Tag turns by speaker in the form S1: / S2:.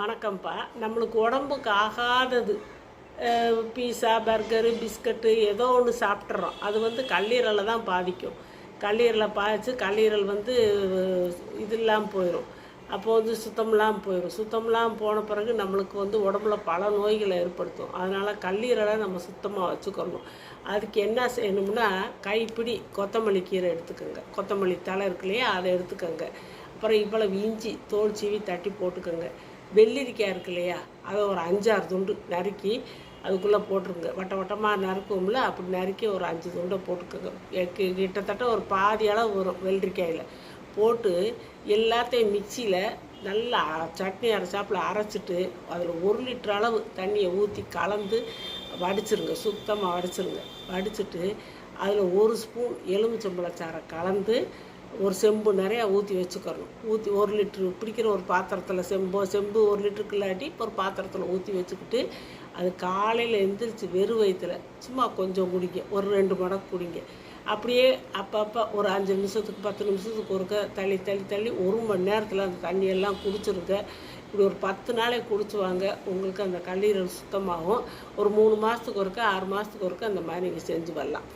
S1: வணக்கம்ப்பா. நம்மளுக்கு உடம்புக்கு ஆகாதது. பீஸா பர்கரு பிஸ்கட்டு ஏதோ ஒன்று சாப்பிட்றோம் அது வந்து கல்லீரலை தான் பாதிக்கும். கல்லீரலை பாதிச்சு கல்லீரல் வந்து இது இல்லாமல் போயிடும் அப்போ வந்து சுத்தம்லாம் போயிடும் சுத்தம்லாம் போன பிறகு நம்மளுக்கு வந்து உடம்புல பல நோய்களை ஏற்படுத்தும். அதனால் கல்லீரலை நம்ம சுத்தமாக வச்சுக்கணும். அதுக்கு என்ன செய்யணும்னா கைப்பிடி கொத்தமல்லி கீரை எடுத்துக்கோங்க. கொத்தமல்லி தலை இருக்கு இல்லையா அதை எடுத்துக்கோங்க. அப்புறம் இவ்வளவு இஞ்சி தோல் சீவி தட்டி போட்டுக்கோங்க. வெள்ளரிக்காய் இருக்கு இல்லையா? அதை ஒரு அஞ்சாறு துண்டு நறுக்கி அதுக்குள்ளே போட்டுருங்க. வட்ட வட்டமாக நறுக்கும்ல அப்படி நறுக்கி ஒரு அஞ்சு துண்டை போட்டுக்கோங்க. கிட்டத்தட்ட ஒரு பாதி அளவு வரும் வெள்ளரிக்காயில். போட்டு எல்லாத்தையும் மிக்சியில் நல்லா சட்னி அரைச்சாப்பில் அரைச்சிட்டு அதில் ஒரு லிட்டர் அளவு தண்ணியை ஊற்றி கலந்து வடிச்சிருங்க. சுத்தமாக வடிச்சிருங்க. வடிச்சிட்டு அதில் ஒரு ஸ்பூன் எலுமிச்சம்பழச்சாறை கலந்து ஒரு செம்பு நிறையா ஊற்றி வச்சுக்கணும் ஊற்றி ஒரு லிட்ரு பிடிக்கிற ஒரு பாத்திரத்தில் செம்போ செம்பு ஒரு லிட்டருக்கு இல்லாட்டி ஒரு பாத்திரத்தில் ஊற்றி வச்சுக்கிட்டு அது காலையில் எந்திரிச்சு வெறும் வயிற்றுல சும்மா கொஞ்சம் குடிங்க. ஒரு ரெண்டு மடக்கு குடிங்க. அப்படியே அப்பப்போ ஒரு அஞ்சு நிமிஷத்துக்கு பத்து நிமிஷத்துக்கு ஒருக்க தள்ளி தள்ளி தள்ளி ஒரு மணி நேரத்தில் அந்த தண்ணியெல்லாம் குடிச்சிருங்க. இப்படி ஒரு பத்து நாளைக்கு குடிச்சு வாங்க. உங்களுக்கு அந்த கல்லீரல் சுத்தமாகும். ஒரு மூணு மாதத்துக்கு ஒருக்க ஆறு மாதத்துக்கு ஒருக்க அந்த மாதிரி நீங்கள் செஞ்சு வரலாம்.